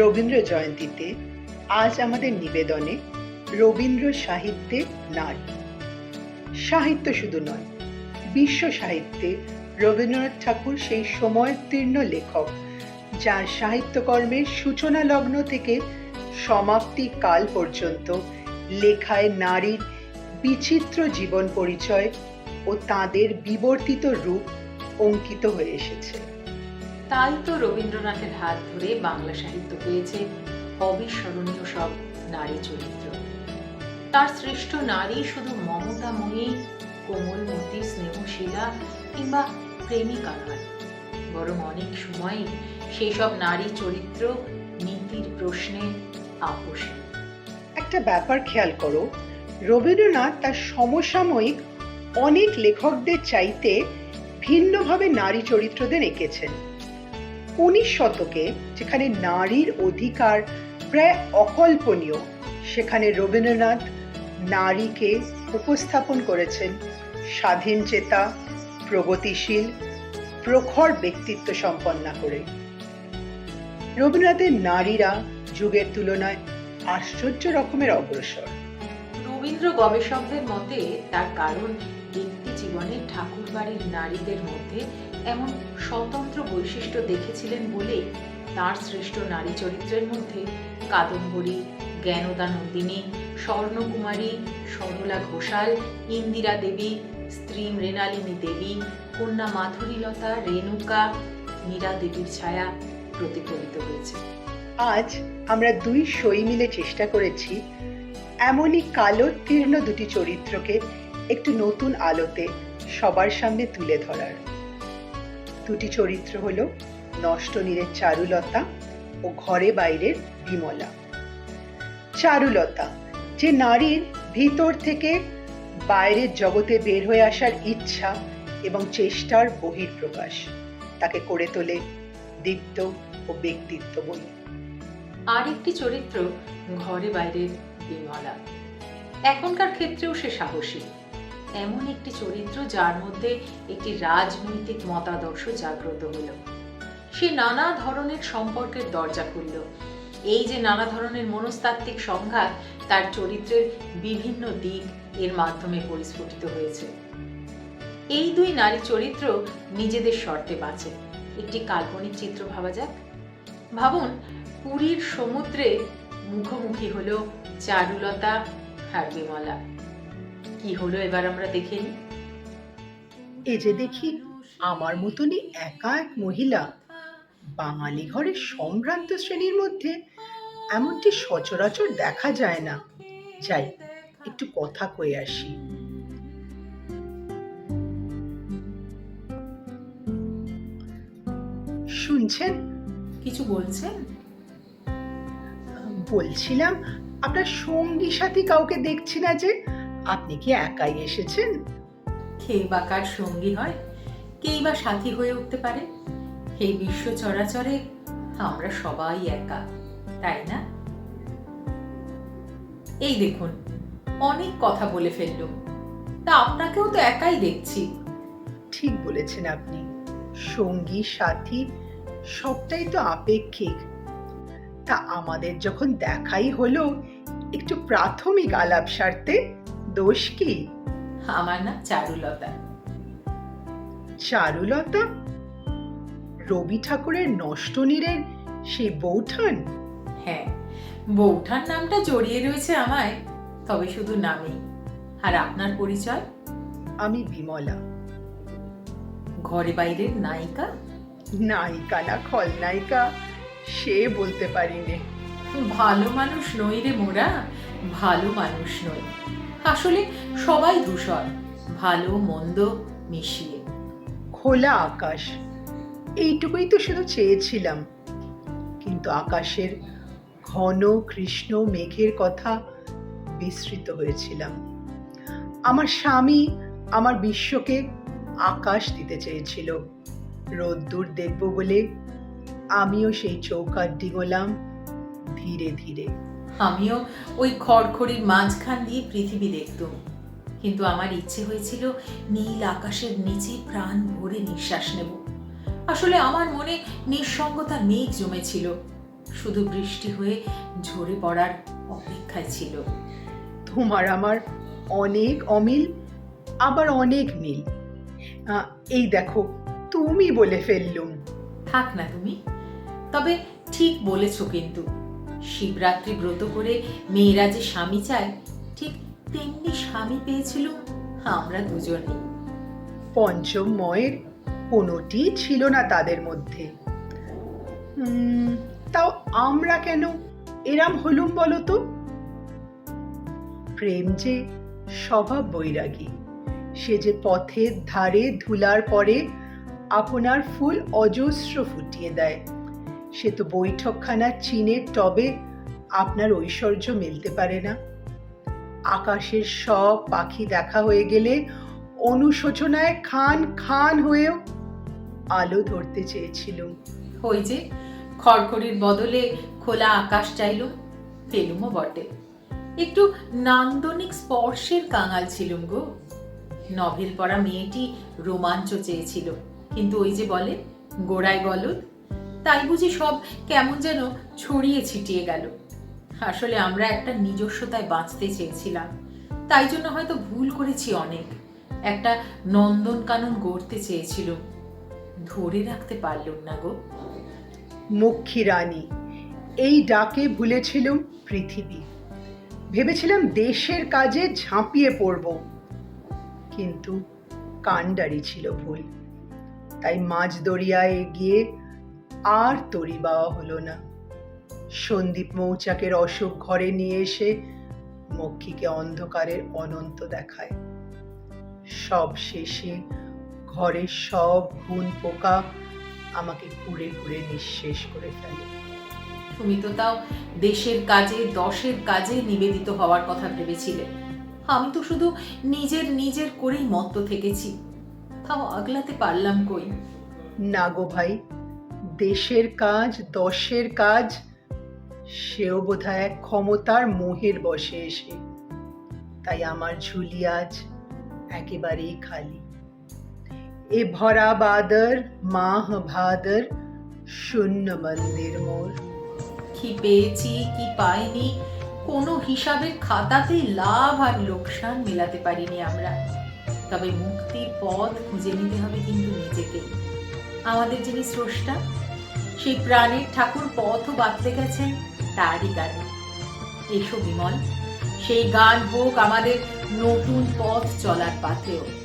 রবীন্দ্র জয়ন্তীতে আজ আমাদের নিবেদনে রবীন্দ্র সাহিত্যে নারী সাহিত্য শুধু নয়, বিশ্ব সাহিত্যে রবীন্দ্রনাথ ঠাকুর সেই সময়োত্তীর্ণ লেখক, যার সাহিত্যকর্মের সূচনা লগ্ন থেকে সমাপ্তি কাল পর্যন্ত লেখায় নারীর বিচিত্র জীবন পরিচয় ও তাদের বিবর্তিত রূপ অঙ্কিত হয়ে এসেছে। তাই তো রবীন্দ্রনাথের হাত ধরে বাংলা সাহিত্য পেয়েছে অবিস্মরণীয় সব নারী চরিত্র। তার শ্রেষ্ঠ নারী শুধু মমতাময়ী কোমলমতি, স্নেহশীলা কিংবা প্রেমিকা নয়, বরং অনেক সময় সেই সব নারী চরিত্র নীতির প্রশ্নে আপোষে। একটা ব্যাপার খেয়াল করো, রবীন্দ্রনাথ তার সমসাময়িক অনেক লেখকদের চাইতে ভিন্নভাবে নারী চরিত্রদের এঁকেছেন। উনিশ শতকে যেখানে নারীর অধিকার প্রায় অকল্পনীয়, সেখানে রবীন্দ্রনাথ নারীকে উপস্থাপন করেছেন। স্বাধীন চেতা, প্রগতিশীল, প্রখর ব্যক্তিত্ব সম্পন্না করে। রবীন্দ্রনাথের নারীরা যুগের তুলনায় আশ্চর্য রকমের অগ্রসর। রবীন্দ্র গবেষকদের মতে তার কারণ ব্যক্তি জীবনে ঠাকুর বাড়ির নারীদের মধ্যে এমন স্বতন্ত্র বৈশিষ্ট্য দেখেছিলেন বলে তার সৃষ্ট নারী চরিত্রের মধ্যে কাদম্বরী জ্ঞানদা নন্দিনী স্বর্ণকুমারী, সরলা ঘোষাল, ইন্দিরা দেবী, স্ত্রী মৃণালিনী দেবী, কন্যা মাধুরীলতা, রেণুকা, মীরা দেবীর ছায়া প্রতিফলিত হয়েছে। আজ আমরা দুই সই মিলে চেষ্টা করেছি এমনই কালোত্তীর্ণ দুটি চরিত্রকে একটু নতুন আলোতে সবার সামনে তুলে ধরার। দুটি চরিত্র হলো নষ্ট নীরের চারুলতা ও ঘরে বাইরের বিমলা। চারুলতা, যে নারীর ভিতর থেকে বাইরের জগতে বের হয়ে আসার ইচ্ছা এবং চেষ্টার বহির্প্রকাশ তাকে করে তোলে দীপ্ত ও ব্যক্তিত্ব বলে। আরেকটি চরিত্র ঘরে বাইরের বিমলা। এখনকার ক্ষেত্রেও সে সাহসী। এমন একটি চরিত্র যার মধ্যে একটি রাজনৈতিক মতাদর্শ জাগ্রত হলো। সে নানা ধরনের সম্পর্কের দরজা খুলল। এই যে নানা ধরনের মনস্তাত্ত্বিক সংঘাত তার চরিত্রের বিভিন্ন দিক এর মাধ্যমে পরিস্ফুটিত হয়েছে। এই দুই নারী চরিত্র নিজেদের শর্তে বাঁচে। একটি কাল্পনিক চিত্র ভাবা যাক। ভাবুন, পুরীর সমুদ্রে মুখোমুখি হল চারুলতা আর বিমলা। কি হলো এবার আমরা দেখে নিই। এ যে দেখি আমার মতনই একা এক মহিলা বাঙালি ঘরের সম্ভ্রান্ত শ্রেণির মধ্যে এমনটি সচরাচর দেখা যায় না। যাই একটু কথা কয়ে আসি। শুনছেন? কিছু বলছেন? বলছিলাম আপনার সঙ্গী সাথী কাউকে দেখছি না যে আপনি কি একাই এসেছেন? কে বা কার সঙ্গী হয়? কেই বা সাথী হয়ে উঠতে পারে? এই বিশ্ব চরাচরে আমরা সবাই একা তাই না? এই দেখুন অনেক কথা বলে ফেলল। তা আপনাকেও তো একাই দেখছি। ঠিক বলেছেন আপনি। সঙ্গী সাথী সবটাই তো আপেক্ষিক। তা আমাদের যখন দেখাই হলো একটু প্রাথমিক আলাপ সারতে দোষ কি? আমার নাম চারুলতা। চারুলতা? রবি ঠাকুরের নষ্ট নষ্টনীরের সে বৌঠান? হ্যাঁ বৌঠান নামটা জড়িয়ে রয়েছে আমায় তবে শুধু নামেই। আর আপনার পরিচয়? আমি বিমলা। ঘরে বাইরের নায়িকা? নায়িকা না খলনায়িকা সে বলতে পারিনে। ভালো মানুষ নই রে মোরা ভালো মানুষ নই। আসলে সবাই ধূসর, ভালো, মন্দ মিশিয়ে। খোলা আকাশ, এইটুকুই তো শুধু চেয়েছিলাম। কিন্তু আকাশের ঘন, কৃষ্ণ মেঘের কথা বিস্মৃত হয়েছিলাম। আমার স্বামী আমার বিশ্বকে আকাশ দিতে চেয়েছিল। রোদ্দুর দেখব বলে আমিও সেই চৌকাট ডিগোলাম ধীরে ধীরে আমিও ওই খড়খড়ির মাঝখান দিয়ে পৃথিবী দেখতুম। কিন্তু আমার ইচ্ছে হয়েছিল নীল আকাশের নিচে প্রাণ ভরে নিঃশ্বাস নেব। আসলে আমার মনে নিঃসঙ্গতার মেঘ জমেছিল। শুধু বৃষ্টি হয়ে ঝরে পড়ার অপেক্ষায় ছিল। তোমার আমার অনেক অমিল আবার অনেক মিল এই দেখো তুমি বলে ফেললুম। থাক না তুমি তবে ঠিক বলেছ কিন্তু। শিবরাত্রি ব্রত করে মেয়েরা যে স্বামী চায়, ঠিক তেমনি স্বামী পেয়েছিল আমরা দুজনেই। পঞ্চম ময়ের কোনোটি ছিল না তাদের মধ্যে। তাও আমরা কেন? এরাম হলুম বলো তো। প্রেম যে স্বভাব বৈরাগী। সে যে পথের ধারে ধুলার পরে আপনার ফুল অজস্র ফুটিয়ে দেয়। সে তো বৈঠকখানা, চীনের টবে আপনার ঐশ্বর্য মেলতে পারে না। আকাশের সব পাখি দেখা হয়ে গেলে অনুশোচনায় খান খান হয়েও আলো ধরতে চেয়েছিলুম ওই যে খড়খড়ির বদলে খোলা আকাশ চাইল পেলুমও বটে। একটু নান্দনিক স্পর্শের কাঙাল ছিলুম গো। নভেল পড়া মেয়েটি রোমাঞ্চ চেয়েছিল। কিন্তু ওই যে বলে, গোড়ায় গলদ তাই বুঝি সব কেমন যেন ছড়িয়ে ছিটিয়ে গেল। আসলে আমরা একটা নিজস্বতায় বাঁচতে চেয়েছিলাম। তাই জন্য হয়তো ভুল করেছি অনেক। একটা নন্দনকানন গড়তে চেয়েছিল। ধরে রাখতে পারলুম না গো। মক্ষী রানী, এই ডাকে ভুলেছিলুম পৃথিবী। ভেবেছিলাম দেশের কাজে ঝাঁপিয়ে পড়ব। কিন্তু কাণ্ডারি ছিল ভুল। তাই মাঝ দরিয়ায় গিয়ে আর তরি বাওয়া হলো না। সন্দীপ মৌচাকের অশোক ঘরে নিয়ে এসে মক্ষীকে অন্ধকারের অনন্ত দেখায়। সব শেষে ঘরের সব ঘুন পোকা আমাকে ঘুরে ঘুরে নিঃশেষ করে ফেলে। তুমি তো তাও দেশের কাজে দশের কাজে নিবেদিত হওয়ার কথা ভেবেছিলে। আমি তো শুধু নিজের নিজের করেই মত্ত থেকেছি। তাও আগলাতে পারলাম কই? না গো ভাই দেশের কাজ, দশের কাজ, সেও বোধহয় এক ক্ষমতার মোহের বসে এসে। তাই আমার ঝুলি আজ একেবারেই খালি। এ ভরা বাদর, মাহ ভাদর, শূন্য মন্দির মোর। কি পেয়েছি, কি পাইনি, কোনো হিসাবের খাতাতে লাভ আর লোকসান মেলাতে পারিনি আমরা। তবে মুক্তির পথ খুঁজে নিতে হবে কিন্তু নিজেকে। আমাদের যিনি স্রষ্টা সেই প্রাণের ঠাকুর পথও বাঁধতে গেছেন তারই গানে। এসো বিমল, সেই গান হোক আমাদের নতুন পথ চলার পাথেও।